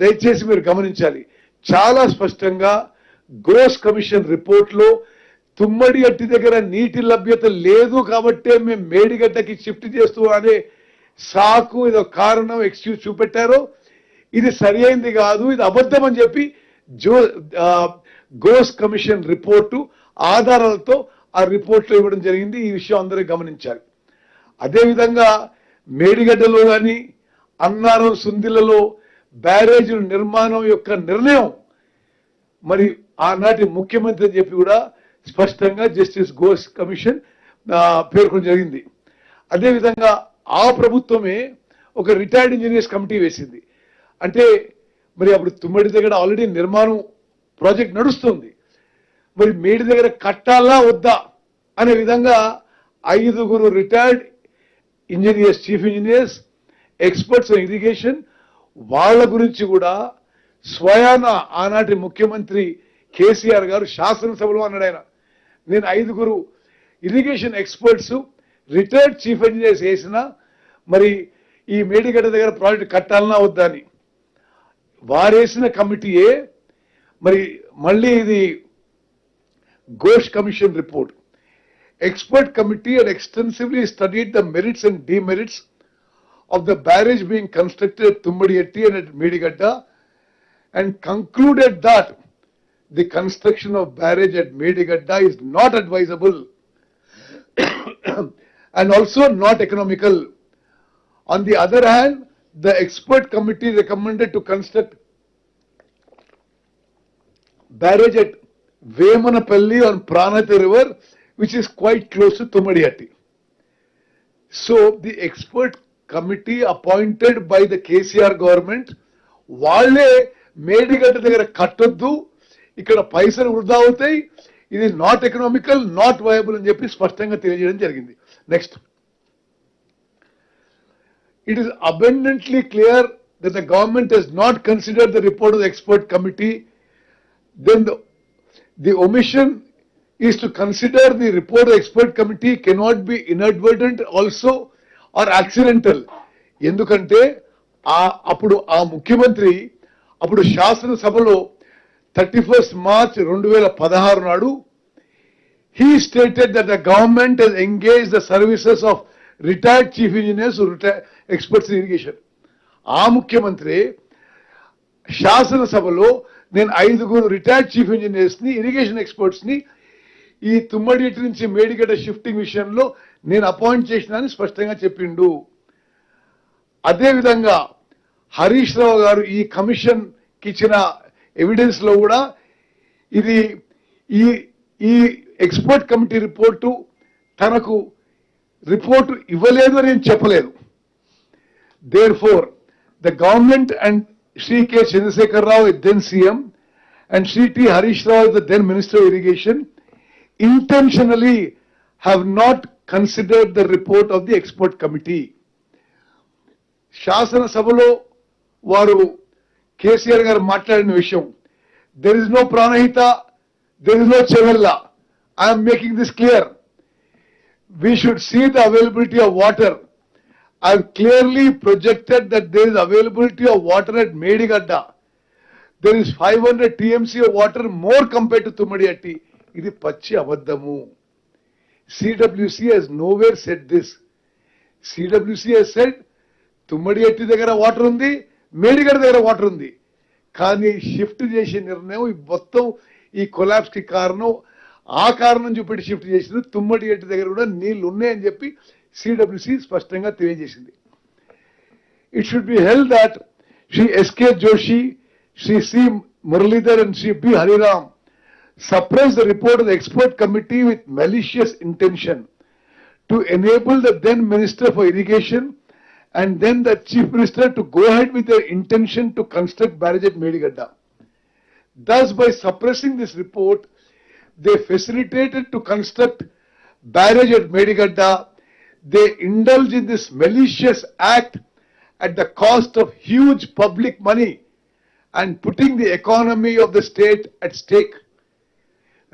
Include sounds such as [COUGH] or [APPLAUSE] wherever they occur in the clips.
దయచేసి మీరు గమనించాలి. చాలా స్పష్టంగా గ్రోస్ కమిషన్ రిపోర్ట్లో తుమ్మడి అట్టి దగ్గర నీటి లభ్యత లేదు కాబట్టే మేము మేడిగడ్డకి షిఫ్ట్ చేస్తూ అనే సాకు ఏదో కారణం ఎక్స్క్యూజ్ చూపెట్టారు. ఇది సరి కాదు ఇది అబద్ధం అని చెప్పి జో గ్రోస్ కమిషన్ రిపోర్టు ఆధారాలతో ఆ రిపోర్ట్లో ఇవ్వడం జరిగింది. ఈ విషయం అందరూ గమనించాలి. అదేవిధంగా మేడిగడ్డలో కానీ అన్నారం సుందిలలో బ్యారేజీల నిర్మాణం యొక్క నిర్ణయం. మరి ఆనాటి ముఖ్యమంత్రి అని చెప్పి కూడా స్పష్టంగా జస్టిస్ గోస్ కమిషన్ పేర్కొని పేర్కొనడం జరిగింది. అదేవిధంగా ఆ ప్రభుత్వమే ఒక రిటైర్డ్ ఇంజనీర్స్ కమిటీ వేసింది. అంటే మరి అప్పుడు తుమ్మడి దగ్గర ఆల్రెడీ నిర్మాణం ప్రాజెక్ట్ నడుస్తుంది. మరి మేడి దగ్గర కట్టాలా వద్దా అనే విధంగా ఐదుగురు retired engineers chief engineers experts irrigation వాళ్ళ గురించి కూడా స్వయాన ఆనాటి ముఖ్యమంత్రి కేసీఆర్ గారు శాసనసభలో అన్నాడు ఆయన. నేను ఐదుగురు irrigation experts retired chief engineers వేసిన మరి ఈ మేడిగడ్డ దగ్గర ప్రాజెక్ట్ కట్టాలన్నా వద్దా అని. వారేసిన కమిటీయే మరి మళ్ళీ ఇది Ghosh commission report. expert committee had extensively studied the merits and demerits of the barrage being constructed at Tumbadiyetti and at Medigadda and concluded that the construction of barrage at Medigadda is not advisable [COUGHS] and also not economical. On the other hand, the expert committee recommended to construct barrage at Vemanapalli on Pranati River, which is quite close to Tumadiyatti. So the expert committee appointed by the KCR government వాళ్ళే మేడిగడ్డ దగ్గర కట్టొద్దు. ఇక్కడ పైసలు వృధా అవుతాయి. ఇది not economical not viable అని చెప్పి స్పష్టంగా తెలియజేయడం జరిగింది. Next it is abundantly clear the government has not consider the report of expert committee then the omission is to consider the report of expert committee cannot be inadvertent also or accidental. ఎందుకంటే ఆ అప్పుడు ఆ ముఖ్యమంత్రి అప్పుడు శాసనసభలో thirty first March రెండు వేల పదహారు నాడు he stated that the government has engage the services of retired chief engineers experts in irrigation ఆ ముఖ్యమంత్రి శాసనసభలో నేను ఐదుగురు రిటైర్డ్ చీఫ్ ఇంజనీర్స్ని ఇరిగేషన్ ఎక్స్పర్ట్స్ని ఈ తుమ్మడిటి నుంచి మేడిగడ్డ షిఫ్టింగ్ విషయంలో నేను అపాయింట్ చేసినానని స్పష్టంగా చెప్పిండు. అదేవిధంగా హరీష్ రావు గారు ఈ కమిషన్కి ఇచ్చిన ఎవిడెన్స్లో కూడా ఇది ఈ ఈ ఎక్స్పర్ట్ కమిటీ రిపోర్టు తనకు రిపోర్టు ఇవ్వలేదు అని నేను చెప్పలేదు. Therefore the government and Shri K Chandrashekar Rao then CM and Shri T Harish Rao the then minister of irrigation intentionally have not considered the report of the expert committee శాసనసభలో వారు కేసీఆర్ గారు మాట్లాడిన విషయం there is no Pranahita there is no Chevella I'm making this clear we should see the availability of water I clearly projected that there is availability of water at Medigadda there is five hundred TMC water more compare to Tummadihatti ఇది పచ్చి అబద్ధము CWC has nowhere said this. CWC has said Tummadihatti దగ్గర water ఉంది మేడిగడ్డ దగ్గర water ఉంది కానీ shift చేసే నిర్ణయం ఈ మొత్తం ఈ కొలాబ్స్కి కారణం ఆ కారణం చూపెట్టి షిఫ్ట్ చేసింది తుమ్మడి ఎట్టి దగ్గర కూడా నీళ్ళు ఉన్నాయని చెప్పి సిడబ్ల్యూసి స్పష్టంగా తెలియజేసింది it should be held that Shri SK Joshi Shri C Muralidhar and Shri B Hariram suppressed the report of the expert committee with malicious intention to enable the then Minister for Irrigation and then the Chief Minister to go ahead with their intention to construct barrage at Medigadda. Thus, by suppressing this report, they facilitated to construct barrage at Medigadda. They indulge in this malicious act at the cost of huge public money and putting the economy of the state at stake.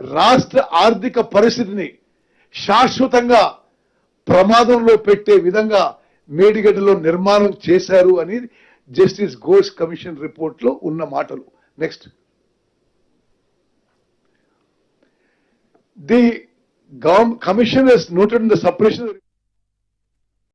రాష్ట్ర ఆర్థిక పరిస్థితిని శాశ్వతంగా ప్రమాదంలో పెట్టే విధంగా మేడిగడ్డలో నిర్మాణం చేశారు అని జస్టిస్ ఘోష్ కమిషన్ రిపోర్ట్లో ఉన్న మాటలు. Next the commission has noted in the suppression